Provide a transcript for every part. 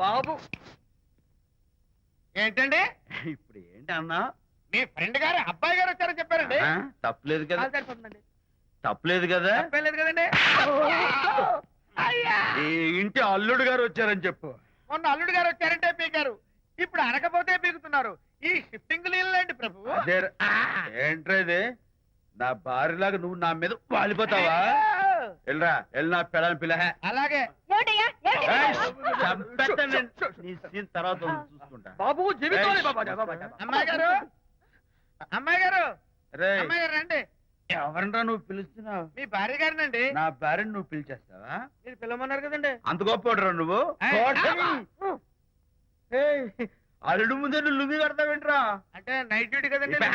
బాబు. ఏంటండి? ఇప్పుడు ఏంటి అన్నా? మీ ఫ్రెండ్ గారు అబ్బాయి గారు వచ్చారని చెప్పారండి. ఆ, తప్పలేదు కదా. కాలు సరిపోతుందండి తప్పలేదు కదా. తప్పేలేదు కదండి. అయ్యా! ఈ ఇంటి అల్లుడు గారు వచ్చారని చెప్పు. మొన్న అల్లుడు గారు వచ్చారంటే పీకారు. ఇప్పుడు అనకపోతే పీకుతున్నారు. ఈ షిఫ్టింగ్ లేండి ప్రభు. అదే ఏంట్రా ఇది? నా భార్యలాగా నువ్వు నా మీద వాలిపోతావా? వెళ్ళరా వెళ్ళి నా పెళ్ళని పిల్ల అలాగే. ఏమిటయ్యా ఏమిటి? తర్వాత చూసుకుంటా. బాబు అమ్మాయి గారు. అమ్మాయి గారు. రే అమ్మాయి గారు రండి. నువ్వు పిలుస్తున్నావు? మీ భార్య గారినండి. నా భార్యను నువ్వు పిలిచేస్తావా? మీరు పిల్లమన్నారు కదండి. అంత గొప్ప నువ్వు? ఏయ్, కోటమి. ఏయ్, అల్లుడు ముందే నువ్వు లుంగి కడతావేంట్రా? అంటే నైట్ డ్యూటీ కదండి బాబు.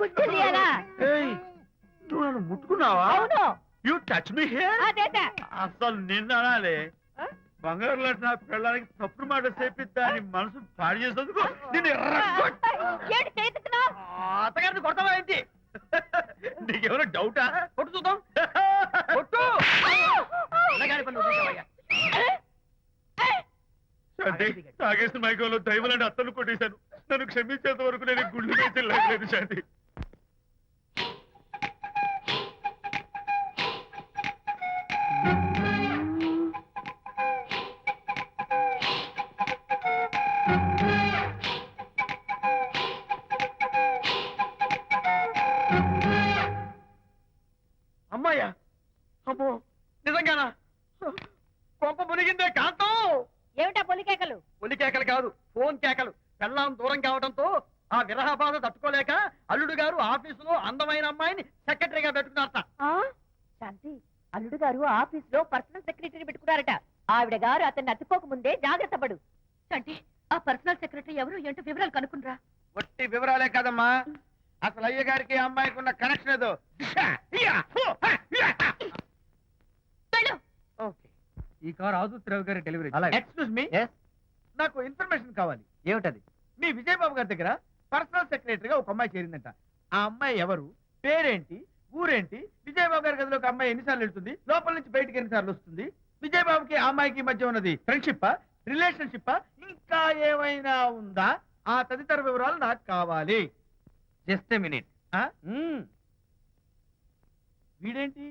గుజ్జు తీయాలా? ఏయ్, నువ్వు నన్ను ముట్టుకున్నావా? అవును. యూ టచ్ మీ హియర్ అదేట అసలు నిన్న అనాలి. బంగారు లాంటి నా పిల్లలకి తప్పుడు మాట చెప్పి దాని మనసు పాడు చేసేందుకు ఏంటి చేతుకున్నావు? అత్తగారిని కొడతావా ఏంటి? నీకేమైనా డౌటా? కొట్టు చూద్దాం. కొట్టు. తాగేసిన మైకంలో దైవలాంటి అత్తలు కొట్టేశాను. నన్ను క్షమించేంత వరకు నేను గుళ్ళు వేసి లేదు శాంతి. అమ్మాయ్యా అమ్మో నిజంగానా? కొంప మునిగిందే కాంతం. ఏమిటా పొలికేకలు? ఒలి కేకలు కాదు ఫోన్ కేకలు. పెళ్ళాం దూరం కావడంతో ఆ విరహ బాధ తట్టుకోలేక అల్లుడు గారు ఆఫీసులో అందమైన అమ్మాయిని సెక్రటరీగా పెట్టుకున్నారట. ఆ? శాంతి అల్లుడు గారు ఆఫీస్లో పర్సనల్ సెక్రటరీ పెట్టుకున్నారట. ఆవిడ గారు అతన్ని అతుక్కోక ముందే జాగ్రత్త పడు. శాంతి ఆ పర్సనల్ సెక్రటరీ ఎవరు? ఏంటో వివరాలు కనుక్కుండ్రా. వట్టి వివరాలే కదమ్మా. అసలు అయ్య గారికి అమ్మాయికి ఉన్న కనెక్షన్ ఏదో ఓకే. ఈ కార్ ఆదుత్రావు గారి డెలివరీ ఎక్స్క్యూజ్ మీ నాకు ఇన్ఫర్మేషన్ కావాలి. ఏమిటది? మీ విజయబాబు గారి దగ్గర పర్సనల్ సెక్రటరీగా ఒక అమ్మాయి చేరిందంట. ఆ అమ్మాయి ఎవరు? పేరేంటి? ఊరేంటి? విజయబాబు గారి గదిలో ఒక అమ్మాయి ఎన్నిసార్లు వెళ్తుంది? లోపల నుంచి బయటికి ఎన్నిసార్లు వస్తుంది? విజయబాబుకి ఆ అమ్మాయికి మధ్య ఉన్నది ఫ్రెండ్షిప్ రిలేషన్షిప్ ఇంకా ఏమైనా ఉందా? ఆ తదితర వివరాలు నాకు కావాలి. Just minute. వీడేంటి?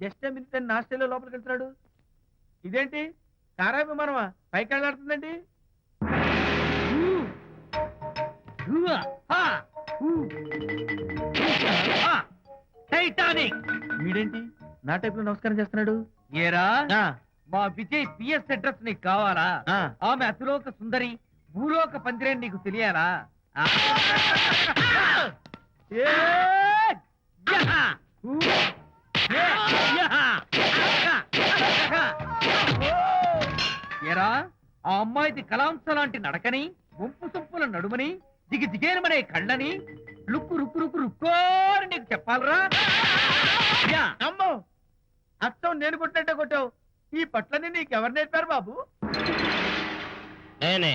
జస్ట్ మినిట్ అని నాస్టేలో లోపలికి వెళ్తున్నాడు? ఇదేంటి? కారా విమానమా? పైకి వెళ్ళాడుతుందండి? టైటానిక్! వీడేంటి? నా టైప్లో నమస్కారం చేస్తున్నాడు? ఏరా? మా విజయ్ పిఎస్ అడ్రస్ నీకు కావాలా? ఆ. ఆమె అతిలోక సుందరి భూలోక పందిరే నీకు తెలియాలా? ఏరా ఆ అమ్మాయిది కలాంస లాంటి నడకని వంపు సొంపుల నడుమని దిగి దిగేనమనే కళ్ళని లుక్కు రుక్కు రుక్కు రుక్కోని నీకు చెప్పాలరా? యా! అమ్మో! అత్తం నేను కొట్టినట్టే కొట్టావు. ఈ పట్లని నీకెవరు నేర్పారు బాబు? నేనే.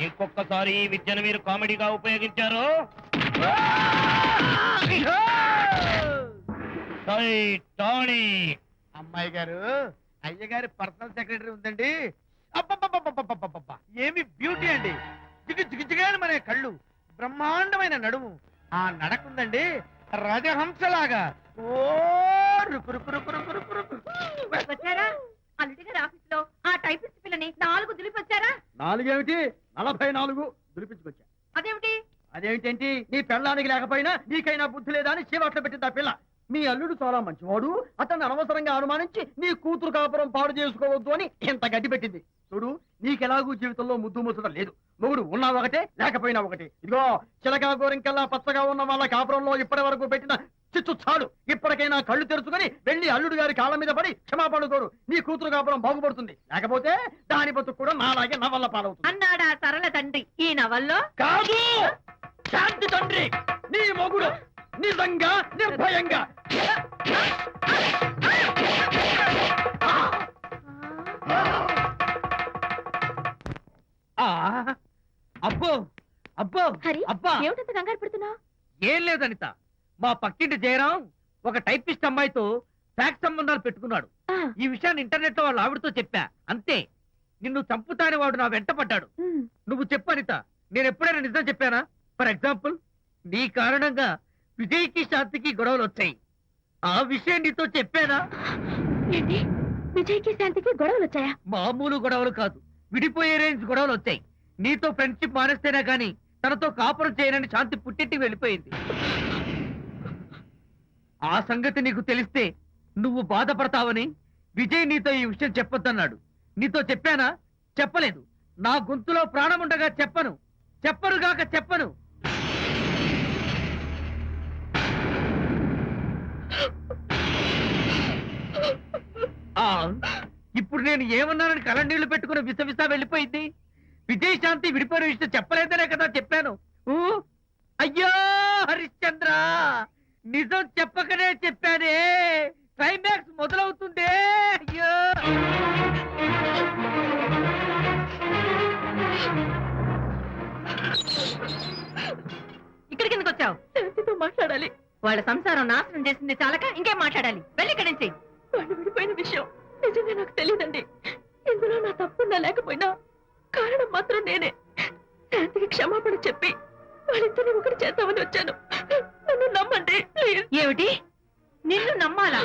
ఇంకొకసారి ఈ విద్యను మీరు కామెడీగా ఉపయోగించారు? అమ్మాయి గారు అయ్యగారి పర్సనల్ సెక్రటరీ ఉందండి. ఏమి బ్యూటీ అండి. జిగు జిగుజిగాని మన కళ్ళు. బ్రహ్మాండమైన నడుము. ఆ నడకుందండి రజహంసలాగా. ఓ ఆ నాలుగేమిటి? నలభై నాలుగు దులిపించుకొచ్చా. అదేమిటి? అదేమిటేంటి నీ పెళ్ళానికి లేకపోయినా నీకైనా బుద్ధి లేదా అని చీవాట్లు పెట్టింది ఆ పిల్ల. మీ అల్లుడు చాలా మంచివాడు అతన్ని అనవసరంగా అనుమానించి నీ కూతురు కాపురం పాడు చేసుకోవద్దు అని ఇంత గడ్డి పెట్టింది. చూడు నీకెలాగూ జీవితంలో ముద్దు ముచ్చట లేదు. మొగుడు ఉన్నా ఒకటే లేకపోయినా ఒకటే. ఇదిగో చిలకా గోరింకల్లా పచ్చగా ఉన్న వాళ్ళ కాపురంలో ఇప్పటి వరకు పెట్టిన చిచ్చు చాలు. ఇప్పటికైనా కళ్ళు తెరుచుకొని అల్లుడు గారి కాళ్ళ మీద పడి క్షమాపణ కోరు. నీ కూతురు కాపురం బాగుపడుతుంది. లేకపోతే దాని బతుకు కూడా నాలాగే నవల్ల పాలవుతుంది. అన్నాడా సరళ తండ్రి. ఈ నవల్లో? కాదు. శాంతి తండ్రి. నీ మొగుడు నిజంగా నిర్భయంగా. ఆ, అబ్బో అబ్బో హరి అబ్బా. ఏమిటంత కంగారు పడుతున్నావు? ఏం లేదు అనిత. మా పక్కింటి జయరాం ఒక టైపిస్ట్ అమ్మాయితో ఫ్యాక్స్ సంబంధాలు పెట్టుకున్నాడు. ఈ విషయాన్ని ఇంటర్నెట్లో వాళ్ళ ఆవిడతో చెప్పా. అంతే. నిన్ను చంపుతాని వాడు నా వెంట పడ్డాడు. నువ్వు చెప్పు అనిత. నేను ఎప్పుడైనా నిజం చెప్పానా? ఫర్ ఎగ్జాంపుల్ నీ కారణంగా విజయ్కి శాంతికి గొడవలు వచ్చాయి. ఆ విషయం నీతో చెప్పానా? ఏంటి? విజయ్కి శాంతికి గొడవలు వచ్చాయా? మామూలు గొడవలు కాదు. విడిపోయే రేంజ్ గొడవలు వచ్చాయి. నీతో ఫ్రెండ్షిప్ మానేస్తేనే గాని తనతో కాపురం చేయనని శాంతి పుట్టింటికి వెళ్ళిపోయింది. ఆ సంగతి నీకు తెలిస్తే నువ్వు బాధపడతావని విజయ్ నీతో ఈ విషయం చెప్పొద్దన్నాడు. నీతో చెప్పానా? చెప్పలేదు. నా గొంతులో ప్రాణం ఉండగా చెప్పను చెప్పరుగాక చెప్పను. ఆ ఇప్పుడు నేను ఏమన్నానని కళ్ళ పెట్టుకుని విసవిసా వెళ్ళిపోయింది? విజయ్ శాంతి విడిపోయిన విషయం చెప్పలేదనే కదా చెప్పాను. అయ్యో హరిశ్చంద్ర! నిజం చెప్పకనే చెప్పానే! క్లైమాక్స్ మొదలవుతుందే అయ్యో! ఇక్కడికి ఎందుకు వచ్చావు? శాంతితో మాట్లాడాలి. వాళ్ళ సంసారం నాశనం చేసింది చాలక ఇంకేం మాట్లాడాలి? వెళ్ళి ఇక్కడి నుంచి. వాళ్ళు విడిపోయిన విషయం నిజంగా నాకు తెలియదండి ఇందులో నా తప్పున్నా లేకపోయినా కారణం మాత్రం నేనే. శాంతికి క్షమాపణ చెప్పి వాళ్ళిద్దరిని ఒకటి చేద్దామని వచ్చాను. నన్ను నమ్మండి ఏమిటి? నిన్ను నమ్మాలా?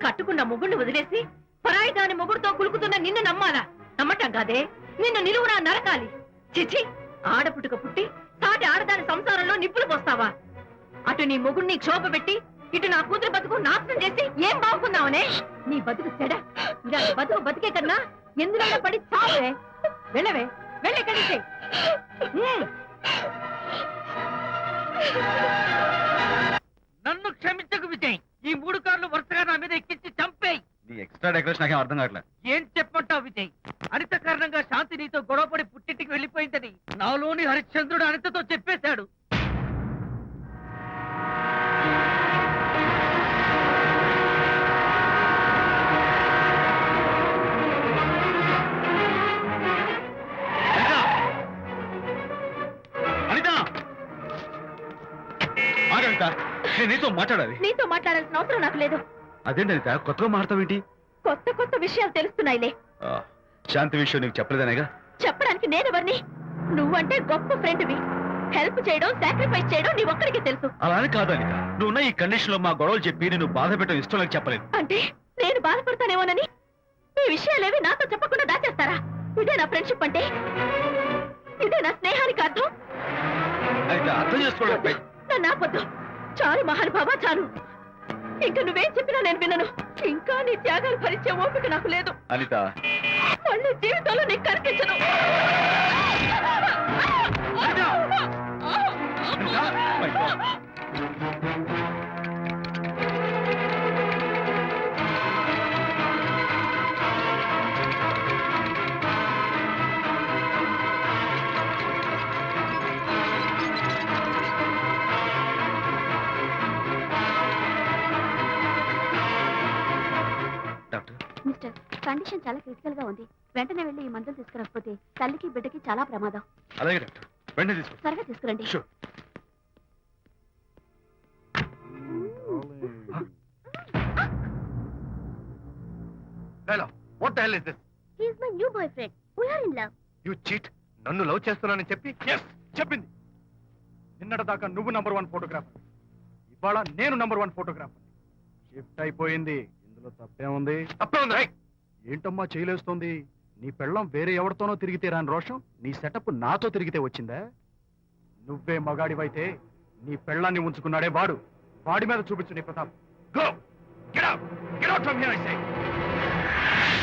కట్టుకున్న మొగుడిని వదిలేసి పరాయి దాని మొగుడుతో కులుకుతున్న నిన్ను నమ్మాలా? నమ్మటం కాదే నిన్ను నిలువునా నరకాలి? చిచి ఆడపుట్టుక పుట్టి సాటి ఆడదాని సంసారంలో నిప్పులు పోస్తావా? అటు నీ మొగుడిని క్షోభ పెట్టి ఇటు నా కూతురు బతుకు నాశనం చేసి ఏం బాగుకుందామనే నీ బతుకు చెడ. ఇలాంటి బతుకు బతికే కన్నా ఎందులో పడి చావే. వెళ్ళవే వెళ్ళి కలిసి నన్ను క్షమించకు విజయ్. ఈ మూడు కార్లు వరుసగా నా మీద ఎక్కించి చంపేయి. నీ ఎక్స్ట్రా డెకరేషన్ నాకేం అర్థం కావట్లేదు ఏం చెప్పంటావు విజయ్? అనిత కారణంగా శాంతి నీతో గొడవపడి పుట్టింటికి వెళ్ళిపోయిందని నాలోని హరిశ్చంద్రుడు అనితతో చెప్పేశాడు. అనిత! ఆగంట నేను నీతో మాట్లాడాలి. నీతో మాట్లాడాల్సిన అవసరం నాకు లేదు. అదేంటి అనిత కొత్తగా మాట్లాడతావేంటి కొత్త కొత్త విషయాలు తెలుస్తున్నాయిలే. ఆ, శాంతి విషయం నీకు చెప్పలేదనేగా? చెప్పడానికి నేనెవరిని? నువ్వంటే గొప్ప ఫ్రెండ్వి హెల్ప్ చేయడం సాక్రిఫైస్ చేయడం నీ ఒక్కడికి తెలుసు. అలా అని కాదు అనిత. నువ్వున్న ఈ కండిషన్లో మా గొడవలు చెప్పి నేను బాధ పెట్టడం ఇష్టం నాకు చెప్పలేదు. అంటే నేను బాధపడతానేమోనని? ఈ విషయాలేవి నాతో చెప్పకుండా దాచేస్తారా? ఇదే నా ఫ్రెండ్షిప్ అంటే? ఇదే నా స్నేహానికి అర్థం? అనిత అర్థం చేసుకోవడం నన్ను ఆపొద్దు. చాలు మహానుభావ చాలు. ఇంకా నువ్వేం చెప్పినా నేను వినను. ఇంకా నీ త్యాగాలు భరించే ఓపిక నాకు లేదు. అనిత. మళ్ళీ జీవితంలో నీకు కనిపించను. Anitha! My God. Doctor condition చాలా క్రిటికల్గా ఉంది. వెంటనే వెళ్ళి ఈ మందులు తీసుకురాకపోతే తల్లికి బిడ్డకి చాలా ప్రమాదం. అలాగే డాక్టర్. వెంటనే తీసుకో. త్వరగా తీసుకురండి. Sure hello what the hell is this he's my new boyfriend we are in love you cheat నన్ను లవ్ చేస్తున్నానని చెప్పి? ఎస్ చెప్పింది. నిన్నటి దాకా నువ్వు నంబర్ వన్ ఫోటోగ్రాఫర్ ఇవాళ నేను నంబర్ వన్ ఫోటోగ్రాఫర్ షిఫ్ట్ అయిపోయింది. ఇందులో తప్పే ఉంది. తప్పే ఉంది ఏంటమ్మా చేయలేస్తోంది? నీ పెళ్ళం వేరే ఎవరితోనో తిరిగితే రాని రోషం? నీ సెటప్ నాతో తిరిగితే వచ్చిందా? నువ్వే మగాడివైతే నీ పెళ్ళాన్ని ఉంచుకున్నాడే వాడు. వాడి మీద చూపించు నీ Pratap. Go get out get out from here I say